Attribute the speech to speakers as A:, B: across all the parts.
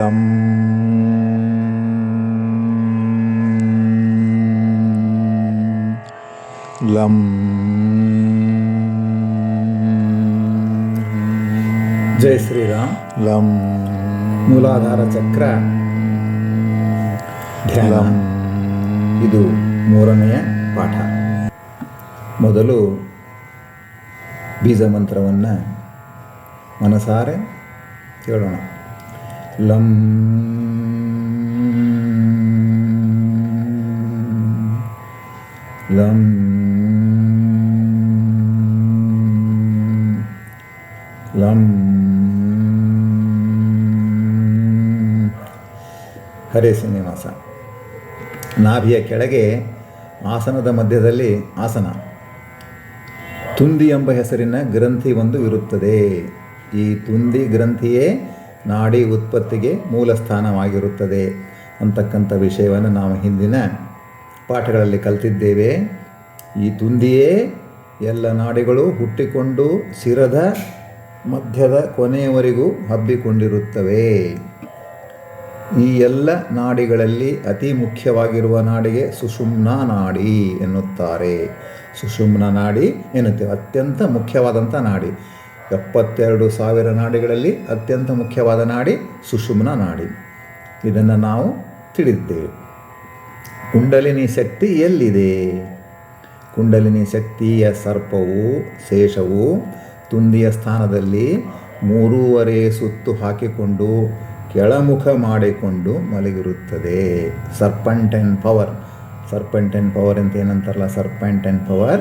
A: ಲಂ
B: ಜೈ ಶ್ರೀರಾಮ್
A: ಲಂ
B: ಮೂಲಾಧಾರ ಚಕ್ರ ಧ್ಯಾನ ಇದು ಮೂರನೆಯ ಪಾಠ ಮೊದಲು ಬೀಜ ಮಂತ್ರವನ್ನು ಮನಸಾರೆ ಹೇಳೋಣ ಲಂ ಲಂ ಲಂ ಹರೇ ಶ್ರೀನಿವಾಸ ನಾಭಿಯ ಕೆಳಗೆ ಆಸನದ ಮಧ್ಯದಲ್ಲಿ ಆಸನ. ತುಂದಿ ಎಂಬ ಹೆಸರಿನ ಗ್ರಂಥಿ ಒಂದು ಇರುತ್ತದೆ. ಈ ತುಂದಿ ಗ್ರಂಥಿಯೇ ನಾಡಿ ಉತ್ಪತ್ತಿಗೆ ಮೂಲ ಸ್ಥಾನವಾಗಿರುತ್ತದೆ ಅಂತಕ್ಕಂಥ ವಿಷಯವನ್ನು ನಾವು ಹಿಂದಿನ ಪಾಠಗಳಲ್ಲಿ ಕಲಿತಿದ್ದೇವೆ. ಈ ತುಂದಿಯೇ ಎಲ್ಲ ನಾಡಿಗಳು ಹುಟ್ಟಿಕೊಂಡು ಶಿರದ ಮಧ್ಯದ ಕೊನೆಯವರೆಗೂ ಹಬ್ಬಿಕೊಂಡಿರುತ್ತವೆ. ಈ ಎಲ್ಲ ನಾಡಿಗಳಲ್ಲಿ ಅತಿ ಮುಖ್ಯವಾಗಿರುವ ನಾಡಿಗೆ ಸುಷುಮ್ನ ನಾಡಿ ಎನ್ನುತ್ತಾರೆ. ಸುಷುಮ್ನ ನಾಡಿ ಎನ್ನುತ್ತೇವೆ. ಅತ್ಯಂತ ಮುಖ್ಯವಾದಂಥ ನಾಡಿ. ಎಪ್ಪತ್ತೆರಡು ಸಾವಿರ ನಾಡಿಗಳಲ್ಲಿ ಅತ್ಯಂತ ಮುಖ್ಯವಾದ ನಾಡಿ ಸುಷುಮ್ನ ನಾಡಿ. ಇದನ್ನು ನಾವು ತಿಳಿದ್ದೇವೆ. ಕುಂಡಲಿನಿ ಶಕ್ತಿ ಎಲ್ಲಿದೆ? ಕುಂಡಲಿನಿ ಶಕ್ತಿಯ ಸರ್ಪವು, ಶೇಷವು ತುಂದಿಯ ಸ್ಥಾನದಲ್ಲಿ ಮೂರೂವರೆ ಸುತ್ತು ಹಾಕಿಕೊಂಡು ಕೆಳಮುಖ ಮಾಡಿಕೊಂಡು ಮಲಗಿರುತ್ತದೆ. Serpentine power serpent serpentine power ಅಂತ ಏನಂತಾರಲ್ಲ? Serpent serpentine power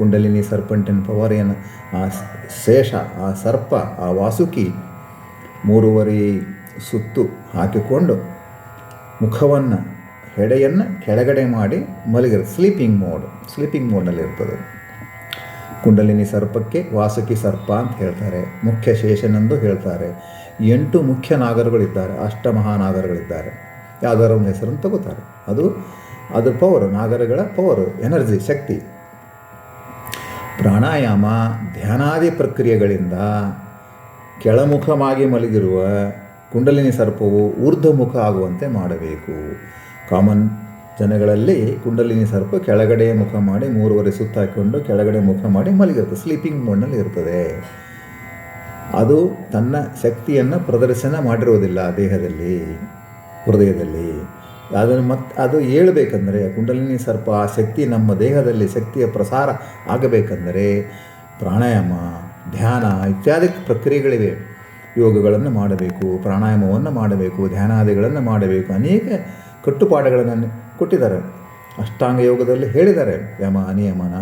B: kundalini serpentine power ಏನು ಆ ಶೇಷ, ಆ ಸರ್ಪ, ಆ ವಾಸುಕಿ ಮೂರುವರೆ ಸುತ್ತು ಹಾಕಿಕೊಂಡು ಮುಖವನ್ನು, ಹೆಡೆಯನ್ನು ಕೆಳಗಡೆ ಮಾಡಿ ಮಲಗಿರು. ಸ್ಲೀಪಿಂಗ್ ಮೋಡ್ ಸ್ಲೀಪಿಂಗ್ ಮೋಡ್ನಲ್ಲಿ ಇರ್ತದೆ. ಕುಂಡಲಿನಿ ಸರ್ಪಕ್ಕೆ ವಾಸುಕಿ ಸರ್ಪ ಅಂತ ಹೇಳ್ತಾರೆ. ಮುಖ್ಯ ಶೇಷನೆಂದು ಹೇಳ್ತಾರೆ. ಎಂಟು ಮುಖ್ಯ ನಾಗರಗಳಿದ್ದಾರೆ. ಅಷ್ಟಮಹಾನಾಗರಗಳಿದ್ದಾರೆ ಯಾವುದಾರ ಒಂದು ಹೆಸರನ್ನು ತಗೋತಾರೆ. ಅದು ಅದು ಪವರ್ ನಾಗರಗಳ ಪವರ್ ಎನರ್ಜಿ ಶಕ್ತಿ. ಪ್ರಾಣಾಯಾಮ, ಧ್ಯಾನಾದಿ ಪ್ರಕ್ರಿಯೆಗಳಿಂದ ಕೆಳಮುಖವಾಗಿ ಮಲಗಿರುವ ಕುಂಡಲಿನಿ ಸರ್ಪವು ಊರ್ಧ್ವಮುಖ ಆಗುವಂತೆ ಮಾಡಬೇಕು. ಕಾಮನ್ ಜನಗಳಲ್ಲಿ ಕುಂಡಲಿನಿ ಸರ್ಪ ಕೆಳಗಡೆ ಮುಖ ಮಾಡಿ ಮೂರುವರೆ ಸುತ್ತಾಕಿಕೊಂಡು ಕೆಳಗಡೆ ಮುಖ ಮಾಡಿ ಮಲಗಿರುತ್ತೆ ಸ್ಲೀಪಿಂಗ್ ಮೋಡ್ನಲ್ಲಿ ಇರ್ತದೆ. ಅದು ತನ್ನ ಶಕ್ತಿಯನ್ನು ಪ್ರದರ್ಶನ ಮಾಡಿರುವುದಿಲ್ಲ ದೇಹದಲ್ಲಿ, ಹೃದಯದಲ್ಲಿ. ಅದನ್ನು ಮತ್ತೆ ಅದು ಹೇಳಬೇಕಂದರೆ ಕುಂಡಲಿನಿ ಸರ್ಪ ಆ ಶಕ್ತಿ ನಮ್ಮ ದೇಹದಲ್ಲಿ ಶಕ್ತಿಯ ಪ್ರಸಾರ ಆಗಬೇಕಂದರೆ ಪ್ರಾಣಾಯಾಮ, ಧ್ಯಾನ ಇತ್ಯಾದಿ ಪ್ರಕ್ರಿಯೆಗಳಿವೆ. ಯೋಗಗಳನ್ನು ಮಾಡಬೇಕು, ಪ್ರಾಣಾಯಾಮವನ್ನು ಮಾಡಬೇಕು, ಧ್ಯಾನಾದಿಗಳನ್ನು ಮಾಡಬೇಕು, ಅನೇಕ ಕಟ್ಟುಪಾಡುಗಳನ್ನು ಕೊಟ್ಟಿದ್ದಾರೆ. ಅಷ್ಟಾಂಗ ಯೋಗದಲ್ಲಿ ಹೇಳಿದ್ದಾರೆ, ಯಮ, ನಿಯಮನ.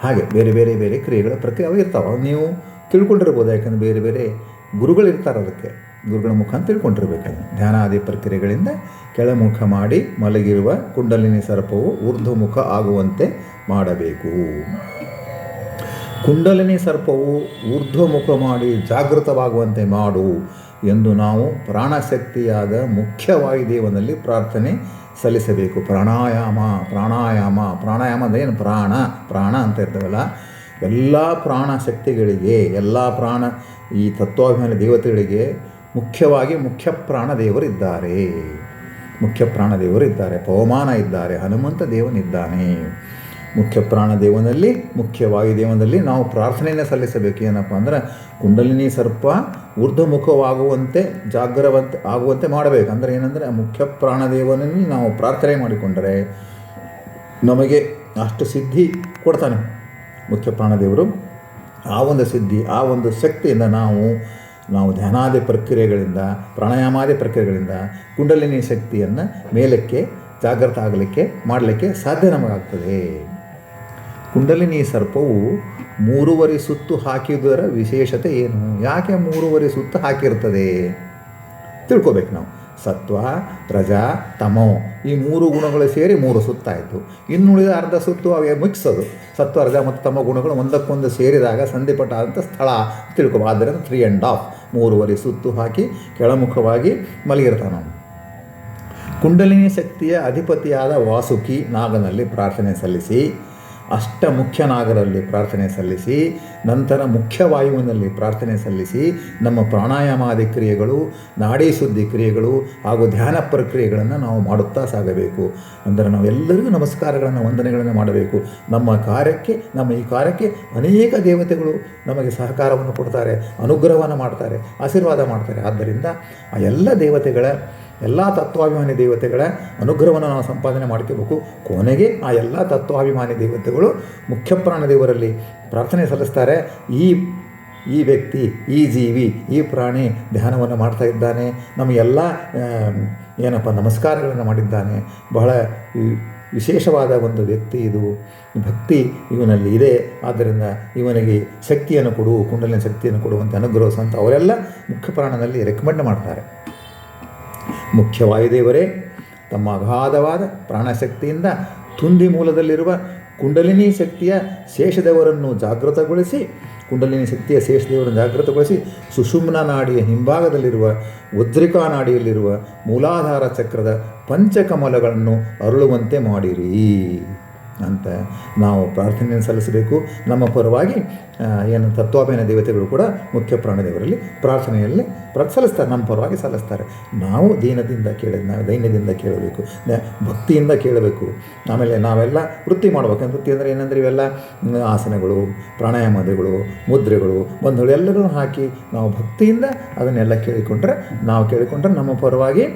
B: ಹಾಗೆ ಬೇರೆ ಬೇರೆ ಬೇರೆ ಕ್ರಿಯೆಗಳ ಪ್ರಕ್ರಿಯೆ ಅವು ಇರ್ತಾವೆ ನೀವು ತಿಳ್ಕೊಂಡಿರ್ಬೋದು, ಯಾಕಂದರೆ ಬೇರೆ ಬೇರೆ ಗುರುಗಳಿರ್ತಾರೆ ಅದಕ್ಕೆ. ಗುರುಗಳ ಮುಖಾಂತರ ತಿಳ್ಕೊಂಡಿರ್ಬೇಕು ಧ್ಯಾನಾದಿ ಪ್ರಕ್ರಿಯೆಗಳಿಂದ ಕೆಳಮುಖ ಮಾಡಿ ಮಲಗಿರುವ ಕುಂಡಲಿನಿ ಸರ್ಪವು ಊರ್ಧ್ವಮುಖ ಆಗುವಂತೆ ಮಾಡಬೇಕು. ಕುಂಡಲಿನಿ ಸರ್ಪವು ಊರ್ಧ್ವಮುಖ ಮಾಡಿ ಜಾಗೃತವಾಗುವಂತೆ ಮಾಡು ಎಂದು ನಾವು ಪ್ರಾಣಶಕ್ತಿಯಾದ ಮುಖ್ಯ ದೇವನಲ್ಲಿ ಪ್ರಾರ್ಥನೆ ಸಲ್ಲಿಸಬೇಕು. ಪ್ರಾಣಾಯಾಮ ಪ್ರಾಣಾಯಾಮ ಪ್ರಾಣಾಯಾಮ ಏನು? ಪ್ರಾಣ ಪ್ರಾಣ ಅಂತ ಇರ್ತವಲ್ಲ ಎಲ್ಲ ಪ್ರಾಣ ಶಕ್ತಿಗಳಿಗೆ ಎಲ್ಲ ಪ್ರಾಣ ಈ ತತ್ವಾಭಿಮಾನಿ ದೇವತೆಗಳಿಗೆ ಮುಖ್ಯವಾಗಿ ಮುಖ್ಯ ಪ್ರಾಣ ದೇವರಿದ್ದಾರೆ ಮುಖ್ಯ ಪ್ರಾಣ ದೇವರು ಇದ್ದಾರೆ ಪವಮಾನ ಇದ್ದಾರೆ. ಹನುಮಂತ ದೇವನಿದ್ದಾನೆ. ಮುಖ್ಯ ಪ್ರಾಣ ದೇವನಲ್ಲಿ ಮುಖ್ಯವಾಗಿ ದೇವನಲ್ಲಿ ನಾವು ಪ್ರಾರ್ಥನೆಯನ್ನು ಸಲ್ಲಿಸಬೇಕು. ಏನಪ್ಪ ಅಂದರೆ ಕುಂಡಲಿನಿ ಸರ್ಪ ಊರ್ಧ್ವಮುಖವಾಗುವಂತೆ, ಜಾಗ್ರವಂತ ಆಗುವಂತೆ ಮಾಡಬೇಕು. ಅಂದರೆ ಏನಂದರೆ ಮುಖ್ಯ ಪ್ರಾಣದೇವನಲ್ಲಿ ನಾವು ಪ್ರಾರ್ಥನೆ ಮಾಡಿಕೊಂಡರೆ ನಮಗೆ ಅಷ್ಟು ಸಿದ್ಧಿ ಕೊಡ್ತಾನೆ. ಮುಖ್ಯ ಪ್ರಾಣದೇವರು ಆ ಒಂದು ಸಿದ್ಧಿ, ಆ ಒಂದು ಶಕ್ತಿಯಿಂದ ನಾವು ನಾವು ಧ್ಯಾನಾದಿ ಪ್ರಕ್ರಿಯೆಗಳಿಂದ, ಪ್ರಾಣಾಯಾಮಾದಿ ಪ್ರಕ್ರಿಯೆಗಳಿಂದ ಕುಂಡಲಿನಿ ಶಕ್ತಿಯನ್ನು ಮೇಲಕ್ಕೆ ಜಾಗೃತ ಆಗಲಿಕ್ಕೆ, ಮಾಡಲಿಕ್ಕೆ ಸಾಧ್ಯ ನಮಗಾಗ್ತದೆ. ಕುಂಡಲಿನಿ ಸರ್ಪವು ಮೂರುವರೆ ಸುತ್ತು ಹಾಕಿದರ ವಿಶೇಷತೆ ಏನು? ಯಾಕೆ ಮೂರುವರೆ ಸುತ್ತು ಹಾಕಿರ್ತದೆ? ತಿಳ್ಕೊಬೇಕು ನಾವು. ಸತ್ವ, ರಜ, ತಮೋ ಈ ಮೂರು ಗುಣಗಳು ಸೇರಿ ಮೂರು ಸುತ್ತಾಯಿತು. ಇನ್ನುಳಿದ ಅರ್ಧ ಸುತ್ತು ಅವೇ ಮುಗಿಸೋದು. ಸತ್ವ, ರಜ ಮತ್ತು ತಮ ಗುಣಗಳು ಒಂದಕ್ಕೊಂದು ಸೇರಿದಾಗ ಸಂಧಿಪಟ್ಟ ಅಂತ ಸ್ಥಳ ತಿಳ್ಕೊಬೋದು ಆದ್ದರಿಂದ ತ್ರೀ ಆ್ಯಂಡ್ ಹಾಫ್ ಮೂರುವರೆ ಸುತ್ತು ಹಾಕಿ ಕೆಳಮುಖವಾಗಿ ಮಲಗಿರ್ತಾನೆ ಕುಂಡಲಿನಿ ಶಕ್ತಿಯ ಅಧಿಪತಿಯಾದ ವಾಸುಕಿ ನಾಗನಲ್ಲಿ ಪ್ರಾರ್ಥನೆ ಸಲ್ಲಿಸಿ ಅಷ್ಟ ಮುಖ್ಯನಾಗರಲ್ಲಿ ಪ್ರಾರ್ಥನೆ ಸಲ್ಲಿಸಿ, ನಂತರ ಮುಖ್ಯವಾಯುವಿನಲ್ಲಿ ಪ್ರಾರ್ಥನೆ ಸಲ್ಲಿಸಿ, ನಮ್ಮ ಪ್ರಾಣಾಯಾಮಾದಿ ಕ್ರಿಯೆಗಳು, ನಾಡಿ ಶುದ್ಧಿ ಕ್ರಿಯೆಗಳು ಹಾಗೂ ಧ್ಯಾನ ಪ್ರಕ್ರಿಯೆಗಳನ್ನು ನಾವು ಮಾಡುತ್ತಾ ಸಾಗಬೇಕು. ಅಂದರೆ ನಾವೆಲ್ಲರಿಗೂ ನಮಸ್ಕಾರಗಳನ್ನು, ವಂದನೆಗಳನ್ನು ಮಾಡಬೇಕು. ನಮ್ಮ ಕಾರ್ಯಕ್ಕೆ, ನಮ್ಮ ಈ ಕಾರ್ಯಕ್ಕೆ ಅನೇಕ ದೇವತೆಗಳು ನಮಗೆ ಸಹಕಾರವನ್ನು ಕೊಡ್ತಾರೆ, ಅನುಗ್ರಹವನ್ನು ಮಾಡ್ತಾರೆ, ಆಶೀರ್ವಾದ ಮಾಡ್ತಾರೆ. ಆದ್ದರಿಂದ ಆ ಎಲ್ಲ ದೇವತೆಗಳ ಎಲ್ಲ ತತ್ವಾಭಿಮಾನಿ ದೇವತೆಗಳ ಅನುಗ್ರಹವನ್ನು ನಾವು ಸಂಪಾದನೆ ಮಾಡ್ಕೋಬೇಕು. ಕೊನೆಗೆ ಆ ಎಲ್ಲ ತತ್ವಾಭಿಮಾನಿ ದೇವತೆಗಳು ಮುಖ್ಯಪ್ರಾಣ ಪ್ರಾಣದೇವರಲ್ಲಿ ಪ್ರಾರ್ಥನೆ ಸಲ್ಲಿಸ್ತಾರೆ. ಈ ಈ ವ್ಯಕ್ತಿ, ಈ ಜೀವಿ, ಈ ಪ್ರಾಣಿ ಧ್ಯಾನವನ್ನು ಮಾಡ್ತಾ ಇದ್ದಾನೆ. ನಮಗೆಲ್ಲ ಏನಪ್ಪ, ನಮಸ್ಕಾರಗಳನ್ನು ಮಾಡಿದ್ದಾನೆ. ಬಹಳ ವಿಶೇಷವಾದ ಒಂದು ವ್ಯಕ್ತಿ ಇದು. ಭಕ್ತಿ ಇವನಲ್ಲಿ ಇದೆ. ಆದ್ದರಿಂದ ಇವನಿಗೆ ಶಕ್ತಿಯನ್ನು ಕೊಡು, ಕುಂಡಲಿನ ಶಕ್ತಿಯನ್ನು ಕೊಡುವಂತೆ ಅನುಗ್ರಹಿಸುವಂಥ ಅವರೆಲ್ಲ ಮುಖ್ಯ ಪ್ರಾಣದಲ್ಲಿ ರೆಕಮೆಂಡ್ ಮಾಡ್ತಾರೆ. ಮುಖ್ಯ ವಾಯುದೇವರೇ ತಮ್ಮ ಅಗಾಧವಾದ ಪ್ರಾಣಶಕ್ತಿಯಿಂದ ತುಂದಿ ಮೂಲದಲ್ಲಿರುವ ಕುಂಡಲಿನಿ ಶಕ್ತಿಯ ಶೇಷದೇವರನ್ನು ಜಾಗೃತಗೊಳಿಸಿ, ಕುಂಡಲಿನಿ ಶಕ್ತಿಯ ಶೇಷದೇವರನ್ನು ಜಾಗೃತಗೊಳಿಸಿ ಸುಷುಮ್ನ ನಾಡಿಯ ಹಿಂಭಾಗದಲ್ಲಿರುವ ಉದ್ರಿಕಾ ನಾಡಿಯಲ್ಲಿರುವ ಮೂಲಾಧಾರ ಚಕ್ರದ ಪಂಚಕಮಲಗಳನ್ನು ಅರಳುವಂತೆ ಮಾಡಿರಿ. ಅಂತ ನಾವು ಪ್ರಾರ್ಥನೆಯನ್ನು ಸಲ್ಲಿಸಬೇಕು. ನಮ್ಮ ಪರವಾಗಿ ಏನು ತತ್ವಾಭಿನ ದೇವತೆಗಳು ಕೂಡ ಮುಖ್ಯ ಪ್ರಾಣದೇವರಲ್ಲಿ ಪ್ರಾರ್ಥನೆಯಲ್ಲಿ ಪ್ರ, ಸಲ್ಲಿಸ್ತಾರೆ. ನಮ್ಮ ಪರವಾಗಿ ಸಲ್ಲಿಸ್ತಾರೆ. ನಾವು ದೀನದಿಂದ ಕೇಳಿದ ನಾವು ದೈನ್ಯದಿಂದ ಕೇಳಬೇಕು. ಭಕ್ತಿಯಿಂದ ಕೇಳಬೇಕು. ಆಮೇಲೆ ನಾವೆಲ್ಲ ವೃತ್ತಿ ಮಾಡಬೇಕು ವೃತ್ತಿ ಅಂದರೆ ಏನಂದರೆ ಇವೆಲ್ಲ ಆಸನಗಳು, ಪ್ರಾಣಾಯಾಮಗಳು, ಮುದ್ರೆಗಳು, ಬಂಧುಗಳು ಎಲ್ಲರೂ ಹಾಕಿ ನಾವು ಭಕ್ತಿಯಿಂದ ಅದನ್ನೆಲ್ಲ ಕೇಳಿಕೊಂಡ್ರೆ, ನಾವು ಕೇಳಿಕೊಂಡ್ರೆ ನಮ್ಮ ಪರವಾಗಿ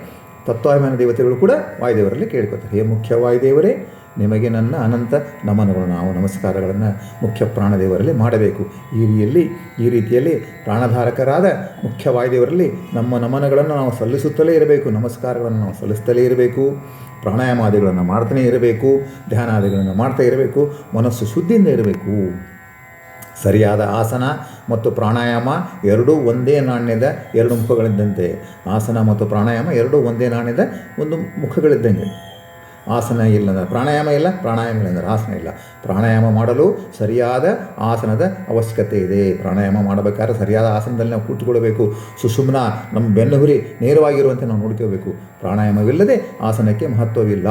B: ತತ್ವಾಭಿಮಾನ ದೇವತೆಗಳು ಕೂಡ ವಾಯುದೇವರಲ್ಲಿ ಕೇಳ್ಕೊತಾರೆ ಹೇ ಮುಖ್ಯ ವಾಯುದೇವರೇ ನಿಮಗೆ ನನ್ನ ಅನಂತ ನಮನಗಳು. ನಾವು ನಮಸ್ಕಾರಗಳನ್ನು ಮುಖ್ಯ ಪ್ರಾಣದೇವರಲ್ಲಿ ಮಾಡಬೇಕು. ಈ ರೀತಿಯಲ್ಲಿ ಈ ರೀತಿಯಲ್ಲಿ ಪ್ರಾಣಧಾರಕರಾದ ಮುಖ್ಯ ವಾಯುದೇವರಲ್ಲಿ ನಮ್ಮ ನಮನಗಳನ್ನು ನಾವು ಸಲ್ಲಿಸುತ್ತಲೇ ಇರಬೇಕು. ನಮಸ್ಕಾರಗಳನ್ನು ನಾವು ಸಲ್ಲಿಸುತ್ತಲೇ ಇರಬೇಕು. ಪ್ರಾಣಾಯಾಮಾದಿಗಳನ್ನು ಮಾಡ್ತಾನೇ ಇರಬೇಕು. ಧ್ಯಾನಾದಿಗಳನ್ನು ಮಾಡ್ತಾ ಇರಬೇಕು. ಮನಸ್ಸು ಶುದ್ಧಿಯಿಂದ ಇರಬೇಕು. ಸರಿಯಾದ ಆಸನ ಮತ್ತು ಪ್ರಾಣಾಯಾಮ ಎರಡೂ ಒಂದೇ ನಾಣ್ಯದ ಎರಡು ಮುಖಗಳಿದ್ದಂತೆ. ಆಸನ ಮತ್ತು ಪ್ರಾಣಾಯಾಮ ಎರಡೂ ಒಂದೇ ನಾಣ್ಯದ ಒಂದು ಮುಖಗಳಿದ್ದಂಗೆ ಆಸನ ಇಲ್ಲ ಅಂದರೆ ಪ್ರಾಣಾಯಾಮ ಇಲ್ಲ ಪ್ರಾಣಾಯಾಮ ಇಲ್ಲ ಅಂದರೆ ಆಸನ ಇಲ್ಲ. ಪ್ರಾಣಾಯಾಮ ಮಾಡಲು ಸರಿಯಾದ ಆಸನದ ಅವಶ್ಯಕತೆ ಇದೆ. ಪ್ರಾಣಾಯಾಮ ಮಾಡಬೇಕಾದ್ರೆ ಸರಿಯಾದ ಆಸನದಲ್ಲಿ ನಾವು ಕೂತ್ಕೊಳ್ಬೇಕು. ಸುಷುಮ್ನ ನಮ್ಮ ಬೆನ್ನುಹುರಿ ನೇರವಾಗಿರುವಂತೆ ನಾವು ನೋಡ್ಕೋಬೇಕು ಪ್ರಾಣಾಯಾಮವಿಲ್ಲದೆ ಆಸನಕ್ಕೆ ಮಹತ್ವವಿಲ್ಲ.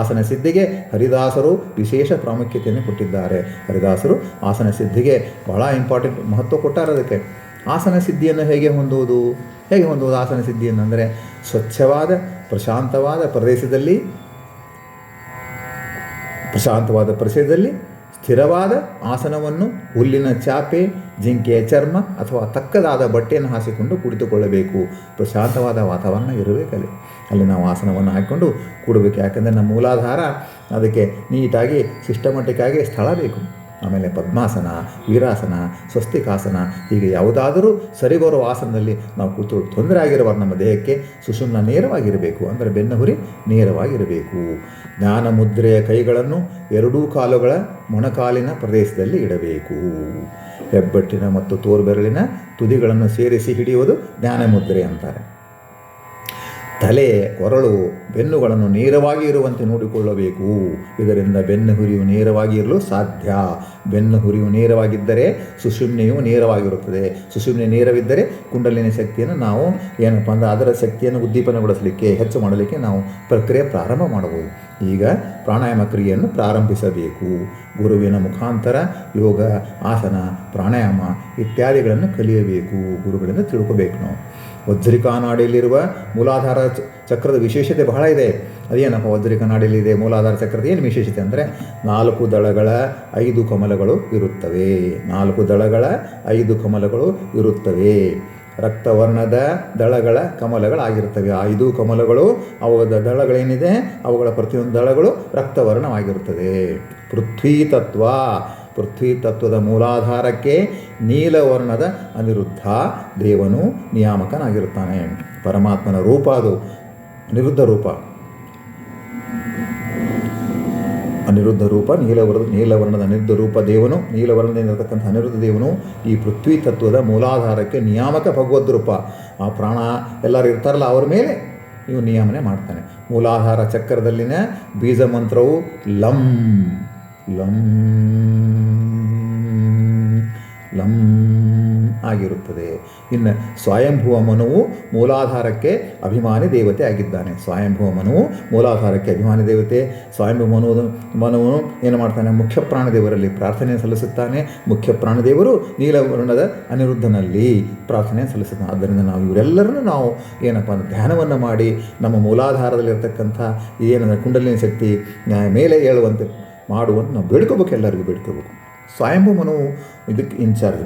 B: ಆಸನ ಸಿದ್ಧಿಗೆ ಹರಿದಾಸರು ವಿಶೇಷ ಪ್ರಾಮುಖ್ಯತೆಯನ್ನು ಕೊಟ್ಟಿದ್ದಾರೆ. ಹರಿದಾಸರು ಆಸನ ಸಿದ್ಧಿಗೆ ಬಹಳ ಇಂಪಾರ್ಟೆಂಟ್ ಮಹತ್ವ ಕೊಟ್ಟಾರೆ ಅದಕ್ಕೆ. ಆಸನ ಸಿದ್ಧಿಯನ್ನು ಹೇಗೆ ಹೊಂದುವುದು? ಹೇಗೆ ಹೊಂದುವುದು ಆಸನ ಸಿದ್ಧಿಯನ್ನು ಅಂದರೆ ಸ್ವಚ್ಛವಾದ, ಪ್ರಶಾಂತವಾದ ಪ್ರದೇಶದಲ್ಲಿ ಪ್ರಶಾಂತವಾದ ಪರಿಸರದಲ್ಲಿ ಸ್ಥಿರವಾದ ಆಸನವನ್ನು ಹುಲ್ಲಿನ ಚಾಪೆ, ಜಿಂಕೆಯ ಚರ್ಮ ಅಥವಾ ತಕ್ಕದಾದ ಬಟ್ಟೆಯನ್ನು ಹಾಸಿಕೊಂಡು ಕುಳಿತುಕೊಳ್ಳಬೇಕು. ಪ್ರಶಾಂತವಾದ ವಾತಾವರಣ ಇರಬೇಕಲ್ಲಿ. ಅಲ್ಲಿ ನಾವು ಆಸನವನ್ನು ಹಾಕಿಕೊಂಡು ಕೂಡಬೇಕು. ಯಾಕಂದರೆ ನಮ್ಮ ಮೂಲಾಧಾರ ಅದಕ್ಕೆ ನೀಟಾಗಿ ಸಿಸ್ಟಮೆಟಿಕ್ ಆಗಿ ಸ್ಥಳ ಬೇಕು. ಆಮೇಲೆ ಪದ್ಮಾಸನ, ವೀರಾಸನ, ಸ್ವಸ್ತಿಕಾಸನ, ಹೀಗೆ ಯಾವುದಾದರೂ ಸರಿ ಬರುವ ಆಸನದಲ್ಲಿ ನಾವು ಕೂತು ತೊಂದರೆ ಆಗಿರುವ ನಮ್ಮ ದೇಹಕ್ಕೆ ಸುಷುಮ್ನ ನೇರವಾಗಿರಬೇಕು. ಅಂದರೆ ಬೆನ್ನಹುರಿ ನೇರವಾಗಿರಬೇಕು. ಜ್ಞಾನ ಮುದ್ರೆಯ ಕೈಗಳನ್ನು ಎರಡೂ ಕಾಲುಗಳ ಮೊಣಕಾಲಿನ ಪ್ರದೇಶದಲ್ಲಿ ಇಡಬೇಕು. ಹೆಬ್ಬೆಟ್ಟಿನ ಮತ್ತು ತೋರ್ಬೆರಳಿನ ತುದಿಗಳನ್ನು ಸೇರಿಸಿ ಹಿಡಿಯುವುದು ಜ್ಞಾನ ಮುದ್ರೆ ಅಂತಾರೆ. ತಲೆ, ಕೊರಳು, ಬೆನ್ನುಗಳನ್ನು ನೇರವಾಗಿ ಇರುವಂತೆ ನೋಡಿಕೊಳ್ಳಬೇಕು. ಇದರಿಂದ ಬೆನ್ನು ಹುರಿಯು ನೇರವಾಗಿ ಇರಲು ಸಾಧ್ಯ. ಬೆನ್ನು ಹುರಿಯು ನೇರವಾಗಿದ್ದರೆ ಸುಷುಮ್ನೆಯು ನೇರವಾಗಿರುತ್ತದೆ. ಸುಷುಮ್ನೆ ನೇರವಿದ್ದರೆ ಕುಂಡಲಿನಿ ಶಕ್ತಿಯನ್ನು ನಾವು ಏನಪ್ಪ ಅಂದರೆ ಅದರ ಶಕ್ತಿಯನ್ನು ಉದ್ದೀಪನಗೊಳಿಸಲಿಕ್ಕೆ, ಹೆಚ್ಚು ಮಾಡಲಿಕ್ಕೆ ನಾವು ಪ್ರಕ್ರಿಯೆ ಪ್ರಾರಂಭ ಮಾಡಬಹುದು. ಈಗ ಪ್ರಾಣಾಯಾಮ ಕ್ರಿಯೆಯನ್ನು ಪ್ರಾರಂಭಿಸಬೇಕು. ಗುರುವಿನ ಮುಖಾಂತರ ಯೋಗ, ಆಸನ, ಪ್ರಾಣಾಯಾಮ ಇತ್ಯಾದಿಗಳನ್ನು ಕಲಿಯಬೇಕು. ಗುರುಗಳಿಂದ ತಿಳ್ಕೋಬೇಕು ನಾವು. ವಜ್ರಿಕಾ ನಾಡಿಯಲ್ಲಿರುವ ಮೂಲಾಧಾರ ಚಕ್ರದ ವಿಶೇಷತೆ ಬಹಳ ಇದೆ. ಅದೇನಪ್ಪ ವಜ್ರಿಕಾ ನಾಡಿಯಲ್ಲಿದೆ ಮೂಲಾಧಾರ ಚಕ್ರದ ಏನು ವಿಶೇಷತೆ ಅಂದರೆ ನಾಲ್ಕು ದಳಗಳ ಐದು ಕಮಲಗಳು ಇರುತ್ತವೆ. ನಾಲ್ಕು ದಳಗಳ ಐದು ಕಮಲಗಳು ಇರುತ್ತವೆ. ರಕ್ತವರ್ಣದ ದಳಗಳ ಕಮಲಗಳಾಗಿರ್ತವೆ ಐದು ಕಮಲಗಳು ಅವುಗಳ ದಳಗಳೇನಿದೆ, ಅವುಗಳ ಪ್ರತಿಯೊಂದು ದಳಗಳು ರಕ್ತವರ್ಣವಾಗಿರುತ್ತದೆ. ಪೃಥ್ವಿ ತತ್ವ ಪೃಥ್ವಿ ತತ್ವದ ಮೂಲಾಧಾರಕ್ಕೆ ನೀಲವರ್ಣದ ಅನಿರುದ್ಧ ದೇವನು ನಿಯಾಮಕನಾಗಿರುತ್ತಾನೆ. ಪರಮಾತ್ಮನ ರೂಪ ಅದು. ಅನಿರುದ್ಧ ರೂಪ. ಅನಿರುದ್ಧ ರೂಪ, ನೀಲವರ್ಣ, ನೀಲವರ್ಣದ ಅನಿರುದ್ಧ ರೂಪ ದೇವನು ನೀಲವರ್ಣದಿಂದಿರತಕ್ಕಂಥ ಅನಿರುದ್ಧ ದೇವನು ಈ ಪೃಥ್ವಿ ತತ್ವದ ಮೂಲಾಧಾರಕ್ಕೆ ನಿಯಾಮಕ ಭಗವದ್ ರೂಪ. ಆ ಪ್ರಾಣ ಎಲ್ಲರೂ ಇರ್ತಾರಲ್ಲ, ಅವ್ರ ಮೇಲೆ ಇವು ನಿಯಮನೆ ಮಾಡ್ತಾನೆ. ಮೂಲಾಧಾರ ಚಕ್ರದಲ್ಲಿನ ಬೀಜ ಮಂತ್ರವು ಲಂ. ಲಂ ಲಂ ಆಗಿರುತ್ತದೆ. ಇನ್ನು ಸ್ವಯಂಭುವ ಮನುವು ಮೂಲಾಧಾರಕ್ಕೆ ಅಭಿಮಾನಿ ದೇವತೆ ಆಗಿದ್ದಾನೆ. ಸ್ವಯಂಭುವ ಮನುವು ಮೂಲಾಧಾರಕ್ಕೆ ಅಭಿಮಾನಿ ದೇವತೆ. ಸ್ವಯಂಭುವ ಮನು ಮನುವನು ಏನು ಮಾಡ್ತಾನೆ? ಮುಖ್ಯ ಪ್ರಾಣದೇವರಲ್ಲಿ ಪ್ರಾರ್ಥನೆ ಸಲ್ಲಿಸುತ್ತಾನೆ. ಮುಖ್ಯ ಪ್ರಾಣದೇವರು ನೀಲವರ್ಣದ ಅನಿರುದ್ಧನಲ್ಲಿ ಪ್ರಾರ್ಥನೆ ಸಲ್ಲಿಸುತ್ತಾನೆ. ಆದ್ದರಿಂದ ನಾವು ಇವರೆಲ್ಲರನ್ನು ನಾವು ಏನಪ್ಪ ಧ್ಯಾನವನ್ನು ಮಾಡಿ ನಮ್ಮ ಮೂಲಾಧಾರದಲ್ಲಿರ್ತಕ್ಕಂಥ ಏನಂದರೆ ಕುಂಡಲಿನ ಶಕ್ತಿ ಮೇಲೆ ಏಳುವಂತೆ ಮಾಡುವಂತ ನಾವು ಬೇಡ್ಕೋಬೇಕು, ಎಲ್ಲರಿಗೂ ಬೇಡ್ಕೋಬೇಕು. ಸ್ವಯಂಭು ಮನು ಇದಕ್ಕೆ in charge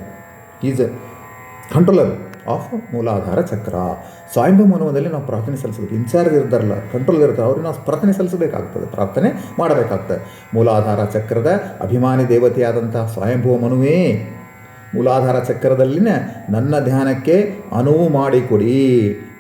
B: is a controller of Muladhara chakra Swayambhu ಮನುವಲ್ಲಿ ನಾವು ಪ್ರಾರ್ಥನೆ ಸಲ್ಲಿಸಬೇಕು. ಇನ್ಚಾರ್ಜ್ ಇರ್ತಾರಲ್ಲ ಕಂಟ್ರೋಲ್ ಇರ್ತಾರೆ, ಅವ್ರಿಗೆ ನಾವು ಪ್ರಾರ್ಥನೆ ಸಲ್ಲಿಸಬೇಕಾಗ್ತದೆ. ಪ್ರಾರ್ಥನೆ ಮಾಡಬೇಕಾಗ್ತದೆ. ಮೂಲಾಧಾರ ಚಕ್ರದ ಅಭಿಮಾನಿ ದೇವತೆಯಾದಂಥ ಸ್ವಯಂಭು ಮನುವೇ ಮೂಲಾಧಾರ ಚಕ್ರದಲ್ಲಿನ ನನ್ನ ಧ್ಯಾನಕ್ಕೆ ಅನುವು ಮಾಡಿಕೊಡಿ.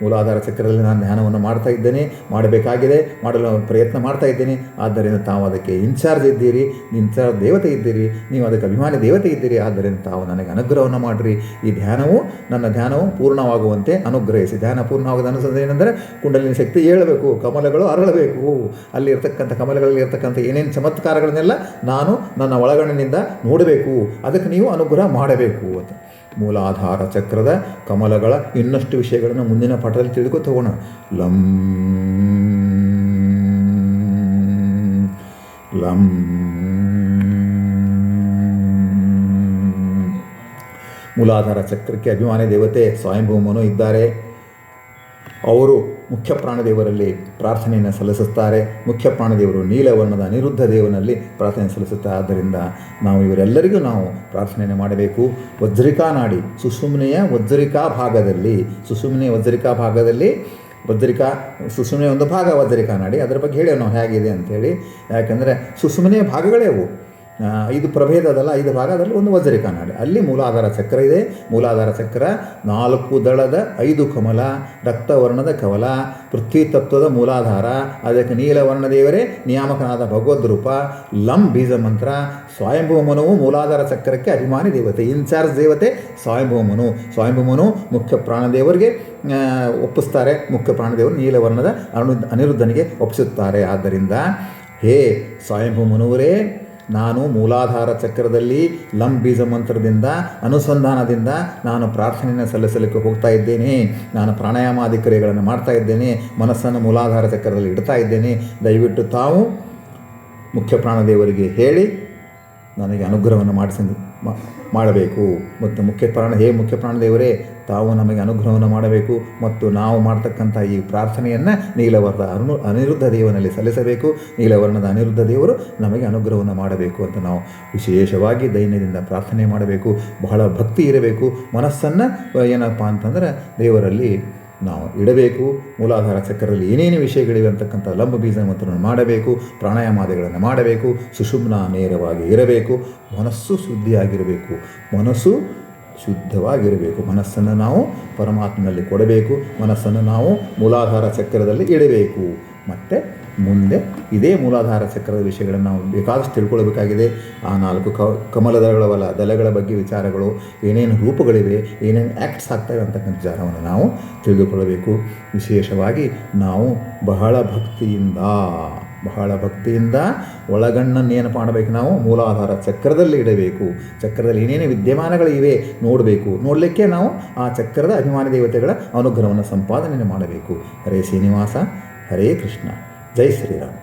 B: ಮೂಲಾಧಾರ ಚಕ್ರದಲ್ಲಿ ನಾನು ಧ್ಯಾನವನ್ನು ಮಾಡ್ತಾ ಇದ್ದೇನೆ, ಮಾಡಬೇಕಾಗಿದೆ, ಮಾಡಲು ಪ್ರಯತ್ನ ಮಾಡ್ತಾ ಇದ್ದೇನೆ. ಆದ್ದರಿಂದ ತಾವು ಅದಕ್ಕೆ ಇನ್ಚಾರ್ಜ್ ಇದ್ದೀರಿ ಇನ್ಚಾರ್ಜ್ ದೇವತೆ ಇದ್ದೀರಿ, ನೀವು ಅದಕ್ಕೆ ಅಭಿಮಾನಿ ದೇವತೆ ಇದ್ದೀರಿ. ಆದ್ದರಿಂದ ತಾವು ನನಗೆ ಅನುಗ್ರಹವನ್ನು ಮಾಡಿರಿ. ಈ ಧ್ಯಾನವು, ನನ್ನ ಧ್ಯಾನವು ಪೂರ್ಣವಾಗುವಂತೆ ಅನುಗ್ರಹಿಸಿ. ಧ್ಯಾನ ಪೂರ್ಣವಾಗದ ಅನಿಸೋದು ಏನಂದರೆ ಕುಂಡಲಿನ ಶಕ್ತಿ ಏಳಬೇಕು, ಕಮಲಗಳು ಅರಳಬೇಕು. ಅಲ್ಲಿ ಇರ್ತಕ್ಕಂಥ ಕಮಲಗಳಲ್ಲಿ ಇರ್ತಕ್ಕಂಥ ಏನೇನು ಚಮತ್ಕಾರಗಳನ್ನೆಲ್ಲ ನಾನು ನನ್ನ ಒಳಗಣ್ಣಿನಿಂದ ನೋಡಬೇಕು. ಅದಕ್ಕೆ ನೀವು ಅನುಗ್ರಹ ಮಾಡಬೇಕು ಅಂತ. ಮೂಲಾಧಾರ ಚಕ್ರದ ಕಮಲಗಳ ಇನ್ನಷ್ಟು ವಿಷಯಗಳನ್ನು ಮುಂದಿನ ಪಾಠದಲ್ಲಿ ತಿಳ್ಕೊತ ತಗೋಣ ಲಂ ಲಂ. ಮೂಲಾಧಾರ ಚಕ್ರಕ್ಕೆ ಅಭಿಮಾನಿ ದೇವತೆ ಸ್ವಯಂಭೂಮನು ಇದ್ದಾರೆ. ಅವರು ಮುಖ್ಯ ಪ್ರಾಣದೇವರಲ್ಲಿ ಪ್ರಾರ್ಥನೆಯನ್ನು ಸಲ್ಲಿಸುತ್ತಾರೆ. ಮುಖ್ಯ ಪ್ರಾಣದೇವರು ನೀಲವರ್ಣದ ಅನಿರುದ್ಧ ದೇವನಲ್ಲಿ ಪ್ರಾರ್ಥನೆ ಸಲ್ಲಿಸುತ್ತಾರೆ. ಆದ್ದರಿಂದ ನಾವು ಇವರೆಲ್ಲರಿಗೂ ನಾವು ಪ್ರಾರ್ಥನೆಯನ್ನು ಮಾಡಬೇಕು. ವಜ್ರಿಕಾ ನಾಡಿ ಸುಷುಮ್ನೆಯ ವಜ್ರಿಕಾ ಭಾಗದಲ್ಲಿ ಸುಷುಮ್ನೆಯ ವಜ್ರಿಕಾ ಭಾಗದಲ್ಲಿ, ವಜ್ರಿಕಾ ಸುಸುಮ್ನೆ ಒಂದು ಭಾಗ ವಜ್ರಿಕಾ ನಾಡಿ. ಅದರ ಬಗ್ಗೆ ಹೇಳಿ ನಾವು ಹೇಗಿದೆ ಅಂತೇಳಿ ಯಾಕೆಂದರೆ ಸುಸುಮ್ನೆಯ ಭಾಗಗಳೇ ಅವು ಆ, ಐದು ಐದು ಭಾಗದಲ್ಲಿ ಒಂದು ವಜ್ರಿಕಾ ನಾಡಿ ಅಲ್ಲಿ ಮೂಲಾಧಾರ ಚಕ್ರ ಇದೆ. ಮೂಲಾಧಾರ ಚಕ್ರ ನಾಲ್ಕು ದಳದ ಐದು ಕಮಲ ರಕ್ತವರ್ಣದ ಕಮಲ ಪೃಥ್ವಿ ತತ್ವದ ಮೂಲಾಧಾರ ಅದಕ್ಕೆ ನೀಲವರ್ಣ ದೇವರೇ ನಿಯಾಮಕನಾದ ಭಗವದ್ ರೂಪ ಲಂ ಬೀಜ ಮಂತ್ರ ಸ್ವಯಂಭೂಮನುವು ಮೂಲಾಧಾರ ಚಕ್ರಕ್ಕೆ ಅಭಿಮಾನಿ ದೇವತೆ ಇನ್ಚಾರ್ಜ್ ದೇವತೆ ಸ್ವಯಂಭೂಮನು ಸ್ವಯಂಭೂಮನು ಮುಖ್ಯ ಪ್ರಾಣದೇವರಿಗೆ ಒಪ್ಪಿಸ್ತಾರೆ. ಮುಖ್ಯ ಪ್ರಾಣದೇವರು ನೀಲವರ್ಣದ ಅನು ಅನಿರುದ್ಧನಿಗೆ ಒಪ್ಪಿಸುತ್ತಾರೆ. ಆದ್ದರಿಂದ ಹೇ ಸ್ವಯಂಭೂಮನುವರೇ ನಾನು ಮೂಲಾಧಾರ ಚಕ್ರದಲ್ಲಿ ಲಂ ಬೀಜ ಮಂತ್ರದಿಂದ ಅನುಸಂಧಾನದಿಂದ ನಾನು ಪ್ರಾರ್ಥನೆಯನ್ನು ಸಲ್ಲಿಸಲಿಕ್ಕೆ ಹೋಗ್ತಾ ಇದ್ದೇನೆ. ನಾನು ಪ್ರಾಣಾಯಾಮಾದಿ ಕ್ರಿಯೆಗಳನ್ನು ಮಾಡ್ತಾ ಇದ್ದೇನೆ. ಮನಸ್ಸನ್ನು ಮೂಲಾಧಾರ ಚಕ್ರದಲ್ಲಿ ಇಡ್ತಾ ಇದ್ದೇನೆ. ದಯವಿಟ್ಟು ತಾವು ಮುಖ್ಯ ಪ್ರಾಣದೇವರಿಗೆ ಹೇಳಿ ನನಗೆ ಅನುಗ್ರಹವನ್ನು ಮಾಡಿಸಿ ಮಾಡಬೇಕು. ಮತ್ತು ಮುಖ್ಯ ಪ್ರಾಣ, ಹೇ ಮುಖ್ಯ ಪ್ರಾಣದೇವರೇ ತಾವು ನಮಗೆ ಅನುಗ್ರಹವನ್ನು ಮಾಡಬೇಕು ಮತ್ತು ನಾವು ಮಾಡ್ತಕ್ಕಂಥ ಈ ಪ್ರಾರ್ಥನೆಯನ್ನು ನೀಲವರ್ಣದ ಅನು, ಅನಿರುದ್ಧ ದೇವನಲ್ಲಿ ಸಲ್ಲಿಸಬೇಕು. ನೀಲವರ್ಣದ ಅನಿರುದ್ಧ ದೇವರು ನಮಗೆ ಅನುಗ್ರಹವನ್ನು ಮಾಡಬೇಕು ಅಂತ ನಾವು ವಿಶೇಷವಾಗಿ ದೈನ್ಯದಿಂದ ಪ್ರಾರ್ಥನೆ ಮಾಡಬೇಕು. ಬಹಳ ಭಕ್ತಿ ಇರಬೇಕು. ಮನಸ್ಸನ್ನು ಏನಪ್ಪ ಅಂತಂದ್ರೆ ದೇವರಲ್ಲಿ ನಾವು ಇಡಬೇಕು. ಮೂಲಾಧಾರ ಚಕ್ರದಲ್ಲಿ ಏನೇನು ವಿಷಯಗಳಿವೆ ಅಂತಕ್ಕಂಥ ಲಂಬ ಬೀಜ ಮಂತ್ರವನ್ನು ಮಾಡಬೇಕು. ಪ್ರಾಣಾಯಾಮಾದಿಗಳನ್ನು ಮಾಡಬೇಕು. ಸುಷುಮ್ನ ನೇರವಾಗಿ ಇರಬೇಕು. ಮನಸ್ಸು ಶುದ್ಧಿಯಾಗಿರಬೇಕು. ಮನಸ್ಸು ಶುದ್ಧವಾಗಿರಬೇಕು. ಮನಸ್ಸನ್ನು ನಾವು ಪರಮಾತ್ಮನಲ್ಲಿ ಕೊಡಬೇಕು. ಮನಸ್ಸನ್ನು ನಾವು ಮೂಲಾಧಾರ ಚಕ್ರದಲ್ಲಿ ಇಡಬೇಕು. ಮತ್ತು ಮುಂದೆ ಇದೇ ಮೂಲಾಧಾರ ಚಕ್ರದ ವಿಷಯಗಳನ್ನು ನಾವು ಬೇಕಾದಷ್ಟು ತಿಳ್ಕೊಳ್ಬೇಕಾಗಿದೆ. ಆ ನಾಲ್ಕು ಕ ಕಮಲದಳವಲ್ಲ ದಲಗಳ ಬಗ್ಗೆ ವಿಚಾರಗಳು, ಏನೇನು ರೂಪಗಳಿವೆ, ಏನೇನು ಆ್ಯಕ್ಟ್ಸ್ ಆಗ್ತವೆ ಅಂತಕ್ಕಂಥ ವಿಚಾರವನ್ನು ನಾವು ತಿಳಿದುಕೊಳ್ಳಬೇಕು. ವಿಶೇಷವಾಗಿ ನಾವು ಬಹಳ ಭಕ್ತಿಯಿಂದ ಬಹಳ ಭಕ್ತಿಯಿಂದ ಒಳಗಣ್ಣನ್ನು ಏನು ಮಾಡಬೇಕು ನಾವು? ಮೂಲಾಧಾರ ಚಕ್ರದಲ್ಲಿ ಇಡಬೇಕು. ಚಕ್ರದಲ್ಲಿ ಏನೇನು ವಿದ್ಯಮಾನಗಳಿವೆ ನೋಡಬೇಕು. ನೋಡಲಿಕ್ಕೆ ನಾವು ಆ ಚಕ್ರದ ಅಭಿಮಾನಿ ದೇವತೆಗಳ ಅನುಗ್ರಹವನ್ನು ಸಂಪಾದನೆ ಮಾಡಬೇಕು. ಹರೇ ಶ್ರೀನಿವಾಸ, ಹರೇ ಕೃಷ್ಣ. ಜೈ ಶ್ರೀರಾಮ್.